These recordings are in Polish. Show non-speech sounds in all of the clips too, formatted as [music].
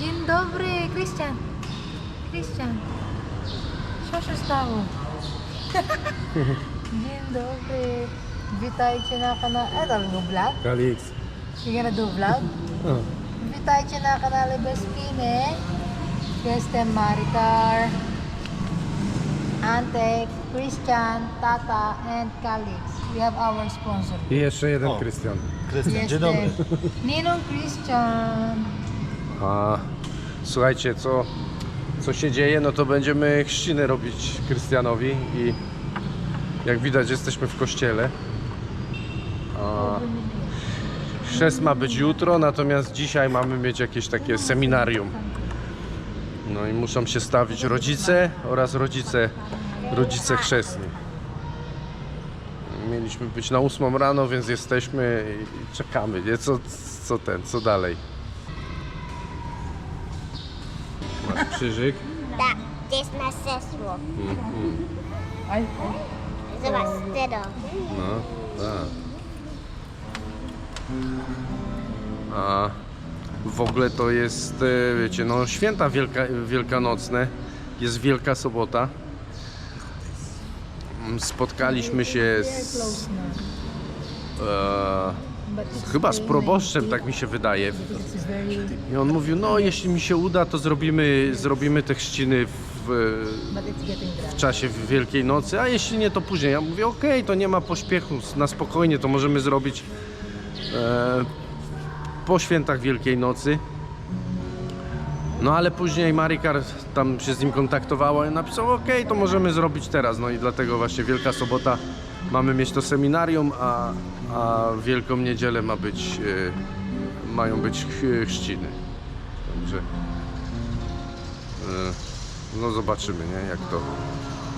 Dzień dobry, Krystian. Krystian. Co się stało? [laughs] Dzień dobry. Witajcie na kanale. Ano, no vlog? Kalix. Vlog? O, Witajcie na kanale Bespine. Jestem Maricar. Antek, Christian, Tata, and Calix. We have our sponsor. I jeszcze jeden O. Krystian. Krystian, dzień dobry. Ninong Christian. A słuchajcie, co, co się dzieje? No to będziemy chrzciny robić Krystianowi i jak widać jesteśmy w kościele. A chrzest ma być jutro, natomiast dzisiaj mamy mieć jakieś takie seminarium. No i muszą się stawić rodzice oraz rodzice, rodzice chrzestni. Mieliśmy być na 8 rano, więc jesteśmy i czekamy, nie? Co, co ten, co dalej. Krzyżyk. Tak, to jest następstwo. Ay, Zobacz, tego. No, tak. A w ogóle to jest, e, wiecie, no święta wielka, wielkanocne. Jest Wielka Sobota. Mm, Spotkaliśmy się z, na. e, chyba z proboszczem, tak mi się wydaje. I on mówił, no jeśli mi się uda, to zrobimy, zrobimy te chrzciny w, w czasie Wielkiej Nocy, a jeśli nie, to później. Ja mówię, okej, to nie ma pośpiechu, na spokojnie, to możemy zrobić e, po świętach Wielkiej Nocy. No ale później Marikar tam się z nim kontaktowała i napisał, okej, to możemy zrobić teraz. No i dlatego właśnie Wielka Sobota mamy mieć to seminarium, a, a Wielką Niedzielę ma być, e, mają być ch- chrzciny. Także e, no zobaczymy, nie? Jak to,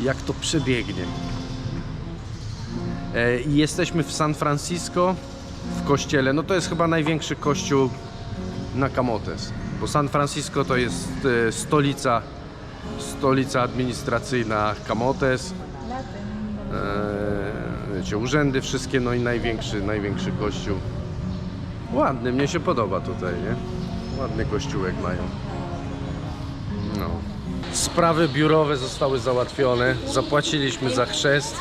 jak to przebiegnie. E, jesteśmy w San Francisco w kościele. No to jest chyba największy kościół na Camotes. Bo San Francisco to jest e, stolica, stolica administracyjna Camotes. E, wiecie, urzędy wszystkie, no i największy, największy kościół. Ładny, mnie się podoba tutaj, nie? Ładny kościółek mają. No. Sprawy biurowe zostały załatwione. Zapłaciliśmy za chrzest.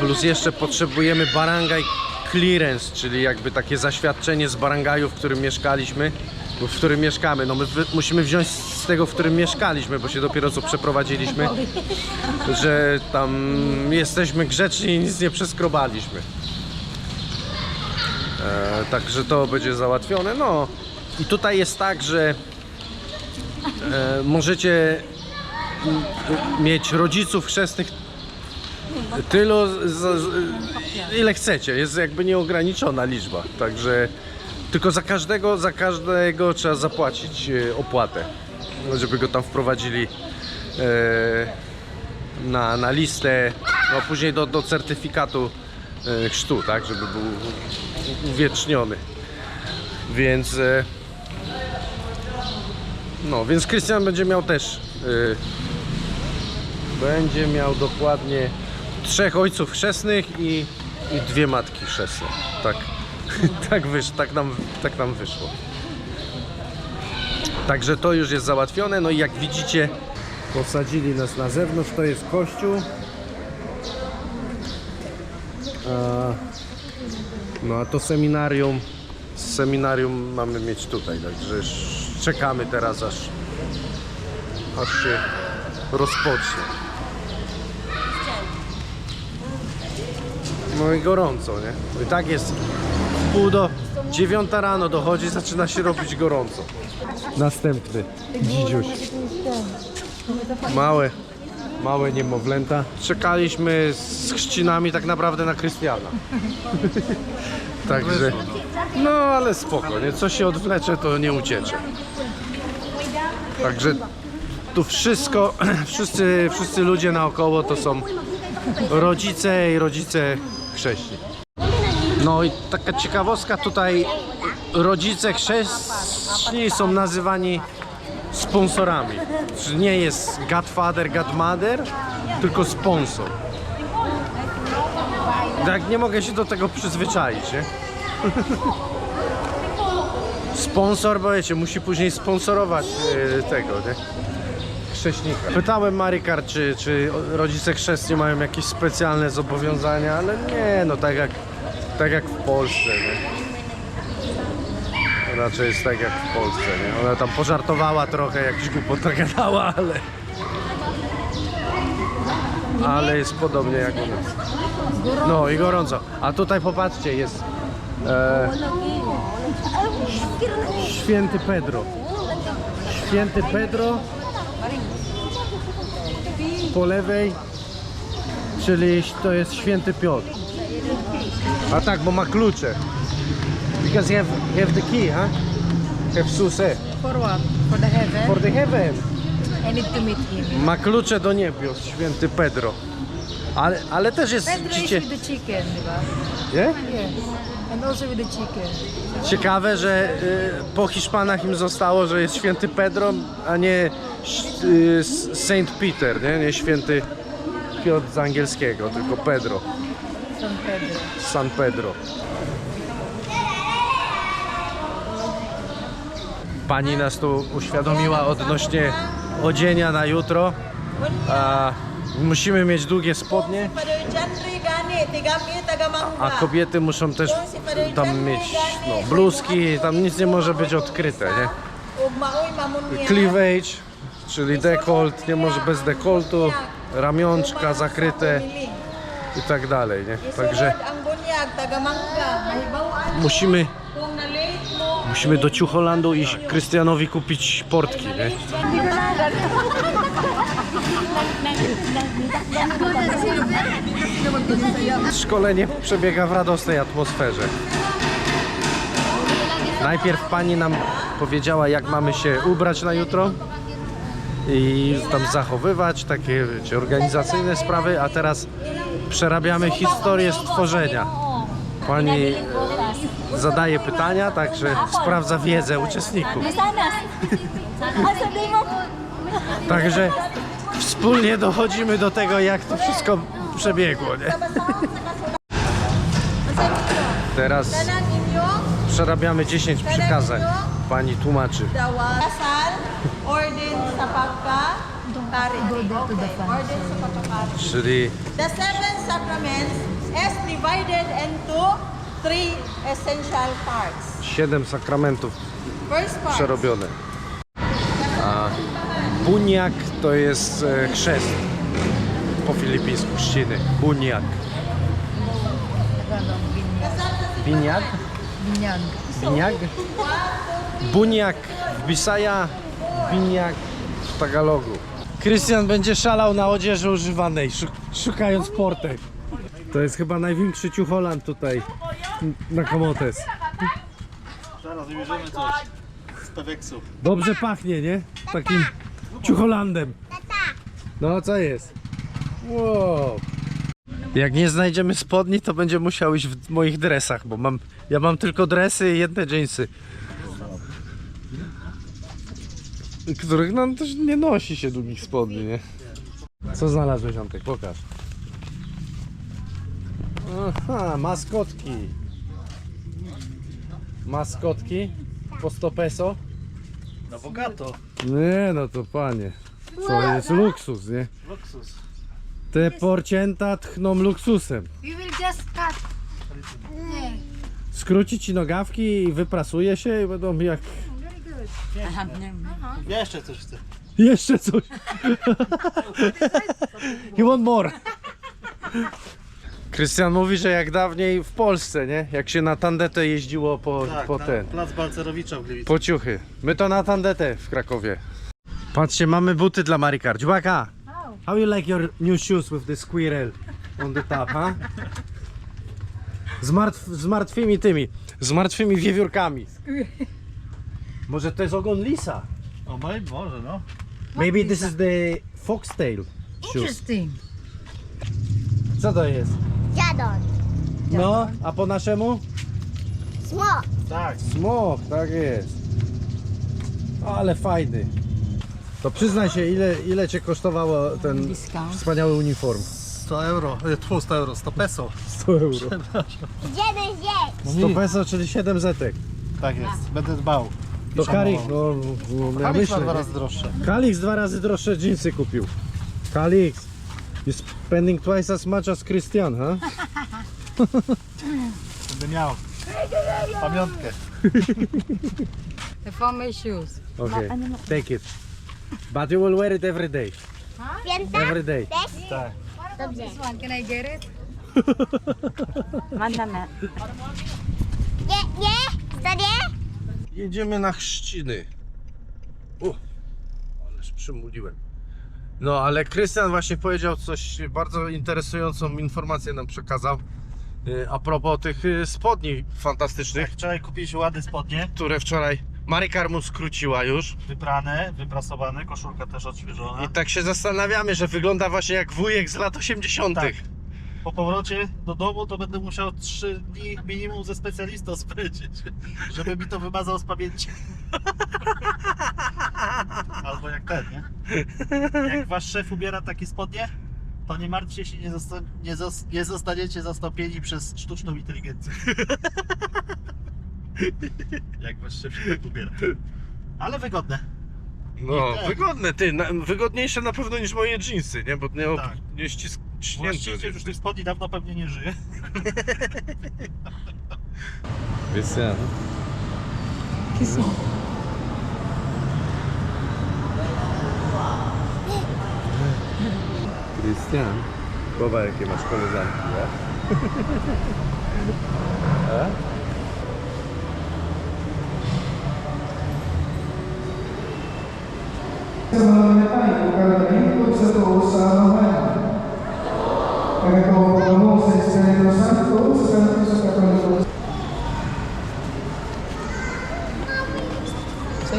Plus jeszcze potrzebujemy barangaj clearance, czyli jakby takie zaświadczenie z barangaju, w którym mieszkaliśmy, w którym mieszkamy. No my musimy wziąć z tego, w którym mieszkaliśmy, bo się dopiero co przeprowadziliśmy, że tam jesteśmy grzeczni i nic nie przeskrobaliśmy. E, także to będzie załatwione. No i tutaj jest tak, że e, możecie mieć rodziców chrzestnych tylu, z, z, ile chcecie. Jest jakby nieograniczona liczba. Także tylko za każdego, za każdego trzeba zapłacić e, opłatę, żeby go tam wprowadzili e, na, na listę, no a później do, do certyfikatu e, chrztu, tak, żeby był uwieczniony. Więc no, więc Krystian będzie miał też będzie miał dokładnie trzech ojców chrzestnych i, i dwie matki chrzestne. Tak, [laughs] tak, wysz, tak, nam, tak nam wyszło. Także to już jest załatwione. No i jak widzicie, posadzili nas na zewnątrz. To jest kościół. No a to seminarium, seminarium mamy mieć tutaj. Także czekamy teraz aż, aż się rozpocznie. No i gorąco, nie? I tak jest. Pół do dziewiąta rano dochodzi, zaczyna się robić gorąco. Następny. Dzidziuś. Małe, małe niemowlęta. Czekaliśmy z chrzcinami tak naprawdę na Krystiana. [laughs] Także, no ale spoko, nie? Co się odwlecze, to nie uciecze. Także tu wszystko, [clears throat] wszyscy, wszyscy ludzie naokoło to są rodzice i rodzice chrześni. No i taka ciekawostka tutaj, rodzice chrześni są nazywani sponsorami. Czyli nie jest godfather, godmother, tylko sponsor. Tak nie mogę się do tego przyzwyczaić, nie? [laughs] Sponsor, bo wiecie, musi później sponsorować e, tego, nie? Chrześnika. Pytałem Marikar, czy, czy rodzice chrzestni mają jakieś specjalne zobowiązania, ale nie, no tak jak, tak jak w Polsce, nie? Raczej jest tak jak w Polsce, nie? Ona tam pożartowała trochę, jakiś głupota gadała, ale... Ale jest podobnie jak u nas. No i gorąco. A tutaj popatrzcie, jest e, Święty Pedro. Święty Pedro po lewej, czyli to jest Święty Piotr. A tak, bo ma klucze. Because you have, you have the key, huh? Have suse. For what? For the heaven? For the heaven. I need to meet him. Ma klucze do niebios, Święty Pedro. Ale, ale też jest, Pedro is widzicie, with the chicken, di ba? nie? Yes. And also with the chicken. Ciekawe, że y, po Hiszpanach im zostało, że jest święty Pedro, a nie y, Saint Peter, nie? nie święty Piotr z angielskiego, tylko Pedro. San Pedro. Pani nas tu uświadomiła odnośnie odzienia na jutro. A, musimy mieć długie spodnie, a kobiety muszą też tam mieć no, bluzki, tam nic nie może być odkryte, nie? Cleavage, czyli dekolt, nie może bez dekoltu, ramionczka zakryte i tak dalej, nie? Także musimy, musimy do Ciucholandu i Krystianowi kupić portki, nie? Szkolenie przebiega w radosnej atmosferze. Najpierw pani nam powiedziała, jak mamy się ubrać na jutro i tam zachowywać, takie wiecie, organizacyjne sprawy, a teraz przerabiamy historię stworzenia. Pani zadaje pytania, także sprawdza wiedzę uczestników. Także wspólnie dochodzimy do tego, jak to wszystko przebiegło, nie? Teraz przerabiamy 10 przykazań. Pani tłumaczy. Czyli The seven sacraments is divided three essential parts. 7 sakramentów First part, przerobione. A buniak to jest e, chrzest. Po filipińsku chrzciny. Buniak. Biniak? Binyag. Biniak? Buniak w Bisaja, biniak w Tagalogu. Krystian będzie szalał na odzieży używanej, szuk- szukając portek. To jest chyba największy ciucholand tutaj na Komotes. Zaraz wybierzemy coś z Peweksu. Dobrze pachnie, nie? Takim ciucholandem. No co jest? Wow. Jak nie znajdziemy spodni, to będzie musiał iść w moich dresach, bo mam, ja mam tylko dresy i jedne dżinsy. Których no też nie nosi się długich spodni, nie? Co znalazłeś Antek? Pokaż. Aha, maskotki. Maskotki po 100 peso. No bogato. Nie, no to panie. To jest luksus, nie? Luksus. Te porcięta tchną luksusem. We will just cut. Yeah. Skróci ci nogawki i wyprasuje się i będą jak... Ja jeszcze coś chcę. Jeszcze coś. [laughs] You want more. Krystian mówi, że jak dawniej w Polsce, nie? Jak się na tandetę jeździło po, Tak, po na ten. plac Balcerowicza w Gliwicy. Po ciuchy. My to na tandetę w Krakowie. Patrzcie, mamy buty dla Marikar. Dziubaka, how you like your new shoes with the squirrel on the top, huh? Z, martw, z martwymi tymi, z martwymi wiewiórkami. Może to jest ogon lisa? O, moj, może no. Maybe this is the foxtail shoes. Interesting. Co to jest? Jadon. No, a po naszemu? Small. Tak. Smok, tak jest. Ale fajny. To przyznaj się, ile, ile cię kosztowało ten Discount. wspaniały uniform? 100 euro. E, tfu, 100 euro, 100 peso. 100 euro. Idziemy zjeść. 100 peso, czyli 7 zetek. Tak jest, będę dbał. To szanował. Kalix, no, no, ja ma myślę. dwa nie? razy droższe. Kalix dwa razy droższe dżinsy kupił. Kalix. You spending twice as much as Christian, huh? [laughs] Będę miał. Pamiątkę. The formal shoes. Okay, take it. But you will wear it every day. Pięta? Every day. Też? Tak. Dobrze. This one, can I get it? Nie, nie? To nie? Jedziemy na chrzciny. U, ależ przymuliłem. No, ale Krystian właśnie powiedział coś bardzo interesującą informację nam przekazał. y, A propos tych y, spodni fantastycznych, Tak, wczoraj kupiliśmy ładne spodnie, które wczoraj Marykar mu skróciła już. wyprane, wyprasowane, koszulka też odświeżona. I tak się zastanawiamy, że wygląda właśnie jak wujek z lat 80. Tak. Po powrocie do domu to będę musiał 3 dni minimum ze specjalistą spędzić, żeby mi to wymazał z pamięci. [laughs] Albo jak ten, nie? Jak wasz szef ubiera takie spodnie, to nie martwcie się, nie, zosta- nie, zos- nie zostaniecie zastąpieni przez sztuczną inteligencję. [laughs] Jak wasz szef się tak ubiera. Ale wygodne. No, wygodne, ty, na, wygodniejsze na pewno niż moje jeansy, nie? Bo nie, Tak. nie ścisk, Właściciel już tych spodni dawno pewnie nie żyje. [laughs] Krystian. Krystian. Powa jakie masz koleżanki, ja? [laughs] A? Sa tuos sa amahan. Sa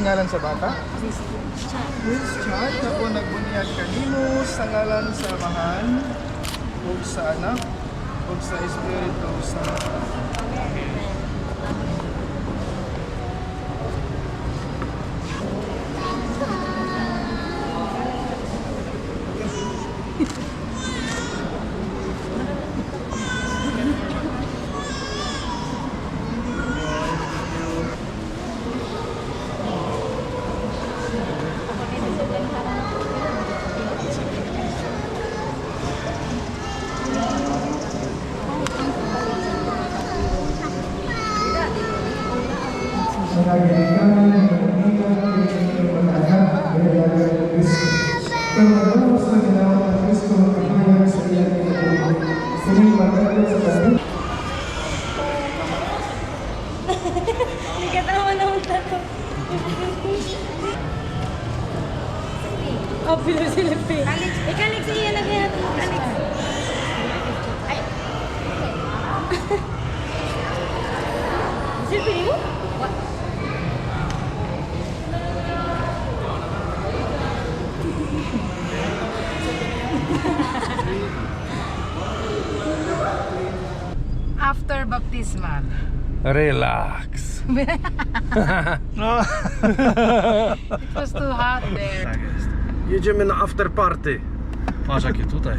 ngalan sa bata? Prince Chad, ako nagbunyag kanimo sa ngalan sa amahan, ug sa anak, ug sa Espiritu Santo. Mengajarkan Silpin mo? After baptismal. Relax. No. It was too hot there. Tak jest. Jedziemy na after party. Patrz jakie tutaj.